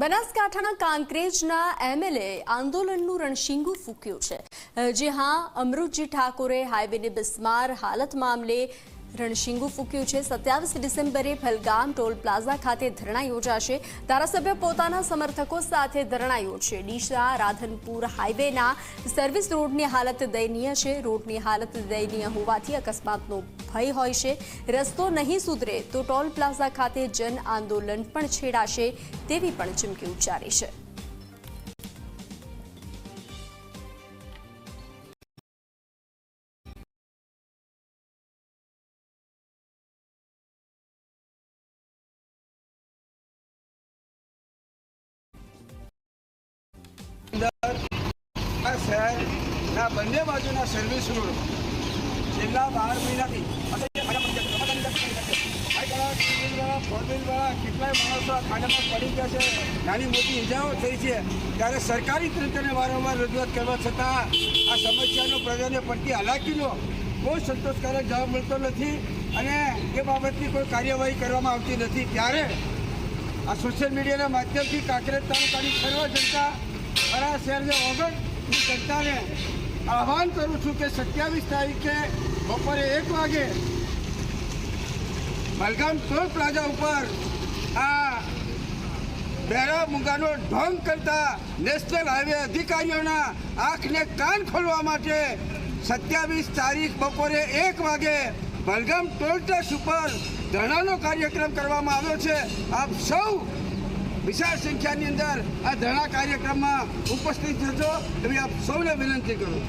બનાસકાંઠાના કાંકરેજના એમએલએ આંદોલનનું રણશીંગું ફૂક્યું છે. જે હા, અમૃતજી ઠાકોરે હાઈવેની બિસ્માર હાલત મામલે રણશીંગું ફૂક્યું છે. સત્યાવીસ ડિસેમ્બરે ફલગામ ટોલ પ્લાઝા ખાતે ધરણા યોજાશે. ધારાસભ્ય પોતાના સમર્થકો સાથે ધરણા યોજશે. ડીસા, રાધનપુર હાઈવેના સર્વિસ રોડની હાલત દયનીય છે. રોડની હાલત દયનીય હોવાથી અકસ્માતનો ભય હોય છે. રસ્તો નહીં સુધરે તો ટોલ પ્લાઝા ખાતે જન આંદોલન પણ છેડાશે તેવી પણ ચીમકી ઉચ્ચારી છે. અંદર શહેરના બંને બાજુના સર્વિસ રોડ છેલ્લા બાર મહિનાથી ફોરવ્હીલવાળા કેટલાય માણસો ખાડામાં પડી ગયા છે. નાની મોટી ઇજાઓ થઈ છે. ત્યારે સરકારી તંત્રને વારંવાર રજૂઆત કરવા છતાં આ સમસ્યાનો પ્રજાને પડતી હાલાકીનો કોઈ સંતોષકારક જવાબ મળતો નથી અને એ બાબતની કોઈ કાર્યવાહી કરવામાં આવતી નથી. ત્યારે આ સોશિયલ મીડિયાના માધ્યમથી કાંકરેજ તાલુકાની સર્વ જનતા ખરા શહેરને ઓગણની જનતાને આહવાન કરું છું કે સત્યાવીસ તારીખે બપોરે એક વાગે મલગામ ટોલ પ્લાઝા ઉપર આ બેરા મુંગાનો ઢોંગ કરતા નેશનલ હાઈવે અધિકારીઓના આંખને કાન ખોલવા માટે સત્યાવીસ તારીખ બપોરે એક વાગે બલગામ ટોલ ટેક્સ ઉપર ધરણાનો કાર્યક્રમ કરવામાં આવ્યો છે. આપ સૌ વિશાળ સંખ્યાની અંદર આ ધરણા કાર્યક્રમમાં ઉપસ્થિત થશો એવી આપ સૌને વિનંતી કરું